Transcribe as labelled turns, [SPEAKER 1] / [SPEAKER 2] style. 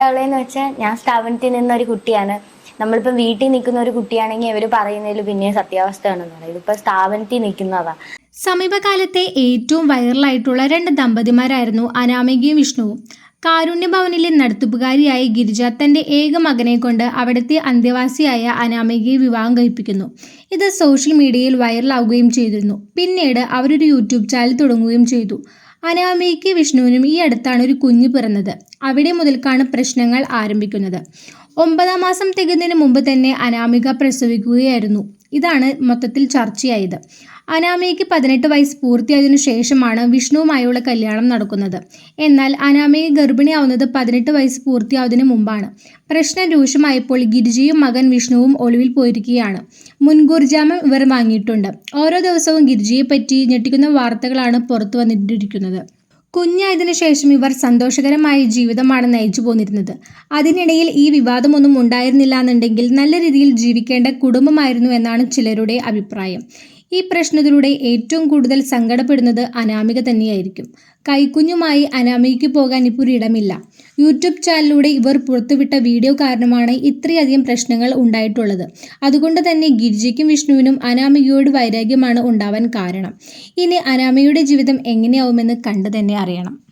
[SPEAKER 1] ഉള്ളതെന്ന് വെച്ചാൽ ഞാൻ സ്ഥാപനത്തിൽ നിന്ന ഒരു കുട്ടിയാണ്. നമ്മളിപ്പോ വീട്ടിൽ നിൽക്കുന്ന ഒരു കുട്ടിയാണെങ്കിൽ അവർ പറയുന്നതിൽ പിന്നെ സത്യാവസ്ഥയാണെന്ന് പറയും. ഇതിപ്പോ സ്ഥാപനത്തിൽ നിൽക്കുന്നതാ.
[SPEAKER 2] സമീപകാലത്തെ ഏറ്റവും വൈറലായിട്ടുള്ള രണ്ട് ദമ്പതിമാരായിരുന്നു അനാമികയും വിഷ്ണുവും. കാരുണ്യഭവനിലെ നടത്തിപ്പുകാരിയായ ഗിരിജ തന്റെ ഏക മകനെ കൊണ്ട് അവിടുത്തെ അന്തേവാസിയായ അനാമികയെ വിവാഹം കഴിപ്പിക്കുന്നു. ഇത് സോഷ്യൽ മീഡിയയിൽ വൈറലാവുകയും ചെയ്തിരുന്നു. പിന്നീട് അവരൊരു യൂട്യൂബ് ചാനൽ തുടങ്ങുകയും ചെയ്തു. അനാമികയ്ക്ക് വിഷ്ണുവിനും ഈ അടുത്താണ് ഒരു കുഞ്ഞ് പിറന്നത്. അവിടെ മുതൽക്കാണ് പ്രശ്നങ്ങൾ ആരംഭിക്കുന്നത്. ഒമ്പതാം മാസം തികഞ്ഞതിന് മുമ്പ് തന്നെ അനാമിക പ്രസവിക്കുകയായിരുന്നു. ഇതാണ് മൊത്തത്തിൽ ചർച്ചയായത്. അനാമയ്ക്ക് പതിനെട്ട് വയസ്സ് പൂർത്തിയായതിനു ശേഷമാണ് വിഷ്ണുവുമായുള്ള കല്യാണം നടക്കുന്നത്. എന്നാൽ അനാമയെ ഗർഭിണിയാവുന്നത് പതിനെട്ട് വയസ്സ് പൂർത്തിയാവുന്നതിന് മുമ്പാണ്. പ്രശ്നം രൂക്ഷമായപ്പോൾ ഗിരിജയും മകൻ വിഷ്ണുവും ഒളിവിൽ പോയിരിക്കുകയാണ്. മുൻകൂർ ജാമ്യം ഇവർ വാങ്ങിയിട്ടുണ്ട്. ഓരോ ദിവസവും ഗിരിജയെ പറ്റി ഞെട്ടിക്കുന്ന വാർത്തകളാണ് പുറത്തു വന്നിട്ടിരിക്കുന്നത് കുഞ്ഞായതിനു ശേഷം ഇവർ സന്തോഷകരമായ ജീവിതമാണ് നയിച്ചു പോന്നിരുന്നത്. അതിനിടയിൽ ഈ വിവാദമൊന്നും ഉണ്ടായിരുന്നില്ല എന്നുണ്ടെങ്കിൽ നല്ല രീതിയിൽ ജീവിക്കേണ്ട കുടുംബമായിരുന്നു എന്നാണ് ചിലരുടെ അഭിപ്രായം. ഈ പ്രശ്നത്തിലൂടെ ഏറ്റവും കൂടുതൽ സങ്കടപ്പെടുന്നത് അനാമിക തന്നെയായിരിക്കും. കൈക്കുഞ്ഞുമായി അനാമികയ്ക്ക് പോകാൻ ഇപ്പോൾ ഇടമില്ല. യൂട്യൂബ് ചാനലിലൂടെ ഇവർ പുറത്തുവിട്ട വീഡിയോ കാരണമാണ് ഇത്രയധികം പ്രശ്നങ്ങൾ ഉണ്ടായിട്ടുള്ളത്. അതുകൊണ്ട് തന്നെ ഗിരിജയ്ക്കും വിഷ്ണുവിനും അനാമികയോട് വൈരാഗ്യമാണ് ഉണ്ടാവാൻ കാരണം. ഇനി അനാമികയുടെ ജീവിതം എങ്ങനെയാവുമെന്ന് കണ്ടു തന്നെ അറിയണം.